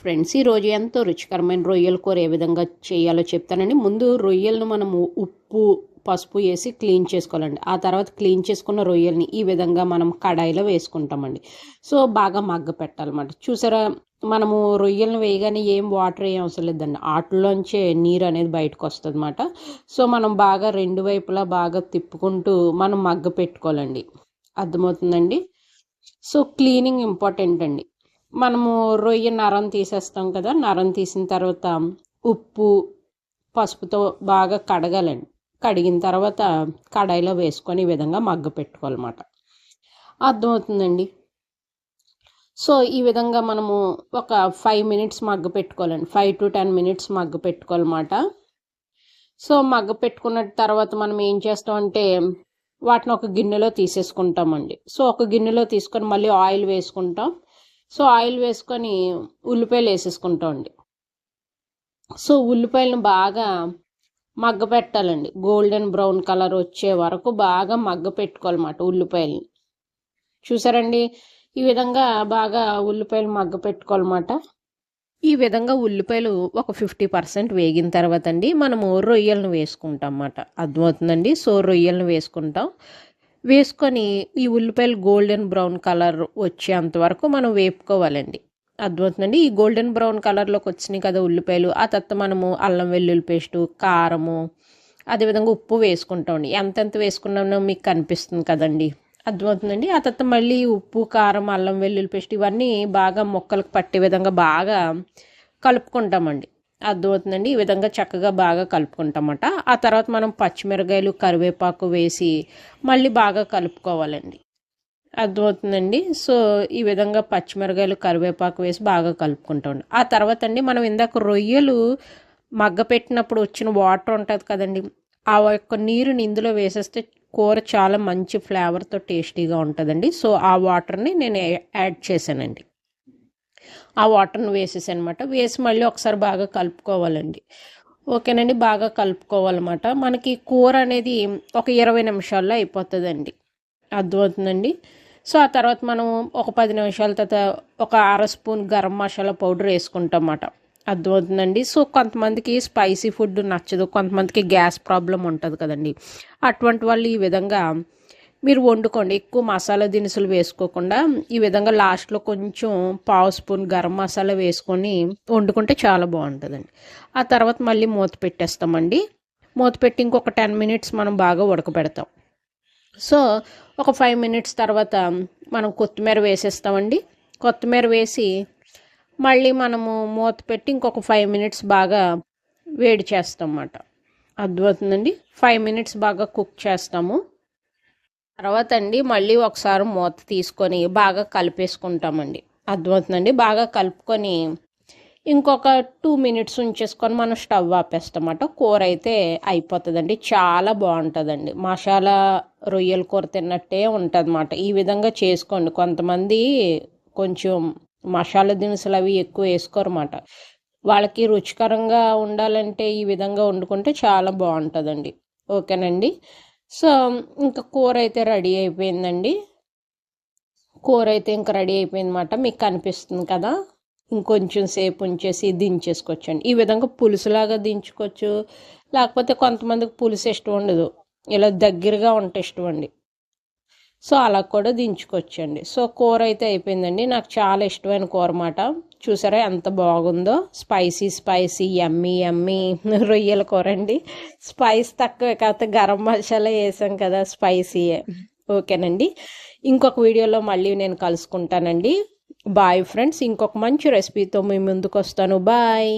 Friends ఈ రోజు ఎంతో రుచికరమైన రొయ్యల కూర ఏ విధంగా చేయాలో చెప్తానండి. ముందు రొయ్యలను మనము ఉప్పు పసుపు వేసి క్లీన్ చేసుకోవాలండి. ఆ తర్వాత క్లీన్ చేసుకున్న రొయ్యల్ని ఈ విధంగా మనం కడాయిలో వేసుకుంటామండి. సో బాగా మగ్గ పెట్టాలన్నమాట. చూసారా మనము రొయ్యలను వేయగానే ఏం వాటర్ ఏం అవసరం లేదండి. ఆటలోంచే నీరు అనేది బయటకు వస్తుంది సో మనం బాగా రెండు వైపులా బాగా తిప్పుకుంటూ మనం మగ్గ పెట్టుకోవాలండి. అర్థమవుతుందండి? సో క్లీనింగ్ ఇంపార్టెంట్ అండి. మనము రొయ్య నరం తీసేస్తాం కదా నరం తీసిన తర్వాత ఉప్పు పసుపుతో బాగా కడగాలండి. కడిగిన తర్వాత కడాయిలో వేసుకొని ఈ విధంగా మగ్గ పెట్టుకోవాలన్నమాట. అర్థమవుతుందండి? సో ఈ విధంగా మనము ఒక ఫైవ్ మినిట్స్ మగ్గ పెట్టుకోవాలండి. ఫైవ్ టు టెన్ మినిట్స్ మగ్గ పెట్టుకోవాలన్నమాట. సో మగ్గ పెట్టుకున్న తర్వాత మనం ఏం చేస్తామంటే వాటిని ఒక గిన్నెలో తీసేసుకుంటామండి. సో ఒక గిన్నెలో తీసుకొని మళ్ళీ ఆయిల్ వేసుకుంటాం. సో ఆయిల్ వేసుకొని ఉల్లిపాయలు వేసేసుకుంటాం అండి సో ఉల్లిపాయలను బాగా మగ్గ పెట్టాలండి గోల్డెన్ బ్రౌన్ కలర్ వచ్చే వరకు బాగా మగ్గ పెట్టుకోవాలన్నమాట ఉల్లిపాయలని. చూసారండి? ఈ విధంగా బాగా ఉల్లిపాయలు మగ్గ పెట్టుకోవాలన్నమాట ఈ విధంగా ఉల్లిపాయలు ఒక ఫిఫ్టీ పర్సెంట్ వేగిన తర్వాత అండి మనము రొయ్యలను వేసుకుంటాం అన్నమాట అర్థమవుతుందండి? సో రొయ్యలను వేసుకుంటాం. వేసుకొని ఈ ఉల్లిపాయలు గోల్డెన్ బ్రౌన్ కలర్ వచ్చేంత వరకు మనం వేపుకోవాలండి. అర్థమవుతుందండి? ఈ గోల్డెన్ బ్రౌన్ కలర్లోకి వచ్చినాయి కదా ఉల్లిపాయలు ఆ తర్వాత మనము అల్లం వెల్లుల్లి పేస్టు కారము అదేవిధంగా ఉప్పు వేసుకుంటామండి. ఎంతెంత వేసుకున్నామో మీకు కనిపిస్తుంది కదండి. అర్థమవుతుందండి? ఆ తర్వాత మళ్ళీ ఉప్పు కారం అల్లం వెల్లుల్లి పేస్ట్ ఇవన్నీ బాగా మొక్కలకు పట్టే విధంగా బాగా కలుపుకుంటామండి. అర్థమవుతుందండి. ఈ విధంగా చక్కగా బాగా కలుపుకుంటామట. ఆ తర్వాత మనం పచ్చిమిరకాయలు కరివేపాకు వేసి మళ్ళీ బాగా కలుపుకోవాలండి. అర్థమవుతుందండి? సో ఈ విధంగా పచ్చిమిరకాయలు కరివేపాకు వేసి బాగా కలుపుకుంటాం ఆ తర్వాత అండి మనం ఇందాక రొయ్యలు మగ్గపెట్టినప్పుడు వచ్చిన వాటర్ ఉంటుంది కదండి ఆ యొక్క నీరుని ఇందులో వేసేస్తే కూర చాలా మంచి ఫ్లేవర్తో టేస్టీగా ఉంటుందండి. సో ఆ వాటర్ని నేను యాడ్ చేశానండి. ఆ వాటర్ని వేసేసి అనమాట వేసి మళ్ళీ ఒకసారి బాగా కలుపుకోవాలండి. ఓకేనండి బాగా కలుపుకోవాలన్నమాట. మనకి కూర అనేది ఒక ఇరవై నిమిషాల్లో అయిపోతుందండి. అర్థమవుతుందండి? సో ఆ తర్వాత మనం ఒక పది నిమిషాల తర్వాత ఒక అర స్పూన్ గరం మసాలా పౌడర్ వేసుకుంటాం అన్నమాట అర్థమవుతుందండి? సో కొంతమందికి స్పైసీ ఫుడ్ నచ్చదు. కొంతమందికి గ్యాస్ ప్రాబ్లం ఉంటుంది కదండి. అటువంటి వాళ్ళు ఈ విధంగా మీరు వండుకోండి. ఎక్కువ మసాలా దినుసులు వేసుకోకుండా ఈ విధంగా లాస్ట్లో కొంచెం పావు స్పూన్ గరం మసాలా వేసుకొని వండుకుంటే చాలా బాగుంటుందండి. ఆ తర్వాత మళ్ళీ మూత పెట్టేస్తామండి. మూత పెట్టి ఇంకొక టెన్ మినిట్స్ మనం బాగా ఉడకబెడతాం. సో ఒక ఫైవ్ మినిట్స్ తర్వాత మనం కొత్తిమీర వేసేస్తామండి. కొత్తిమీర వేసి మళ్ళీ మనము మూత పెట్టి ఇంకొక ఫైవ్ మినిట్స్ బాగా వేడి చేస్తాం అన్నమాట. అర్థమవుతుందండి? ఫైవ్ మినిట్స్ బాగా కుక్ చేస్తాము. తర్వాత అండి మళ్ళీ ఒకసారి మూత తీసుకొని బాగా కలిపేసుకుంటామండి. అర్థమవుతుందండి? బాగా కలుపుకొని ఇంకొక టూ మినిట్స్ ఉంచేసుకొని మనం స్టవ్ ఆపేస్తామట. కూర అయితే అయిపోతుందండి. చాలా బాగుంటుందండి. మసాలా రొయ్యల కూర తిన్నట్టే ఉంటుంది ఈ విధంగా చేసుకోండి. కొంతమంది కొంచెం మసాలా దినుసులు అవి ఎక్కువ వేసుకోరన్నమాట. వాళ్ళకి రుచికరంగా ఉండాలంటే ఈ విధంగా వండుకుంటే చాలా బాగుంటుందండి. ఓకేనండి? సో ఇంకా కూర అయితే రెడీ అయిపోయిందండి. కూర అయితే ఇంకా రెడీ అయిపోయిందన్నమాట. మీకు కనిపిస్తుంది కదా? ఇంకొంచెం సేపు ఉంచేసి దించేసుకోవచ్చండి. ఈ విధంగా పులుసులాగా దించుకోవచ్చు. లేకపోతే కొంతమందికి పులుసు ఇష్టం ఉండదు. ఇలా దగ్గరగా ఉంటే ఇష్టం అండి. సో అలా కూడా దించుకోవచ్చండి సో కూర అయితే అయిపోయిందండి. నాకు చాలా ఇష్టమైన కూర మాట చూసారా ఎంత బాగుందో? స్పైసీ స్పైసీ ఎమ్మీ ఎమ్మీ రొయ్యల కూర అండి. స్పైస్ తక్కువ కాకపోతే గరం మసాలా వేసాం కదా స్పైసీయే ఓకేనండి. ఇంకొక వీడియోలో మళ్ళీ నేను కలుసుకుంటానండి. బాయ్ ఫ్రెండ్స్ ఇంకొక మంచి రెసిపీతో మీ ముందుకు వస్తాను. బాయ్.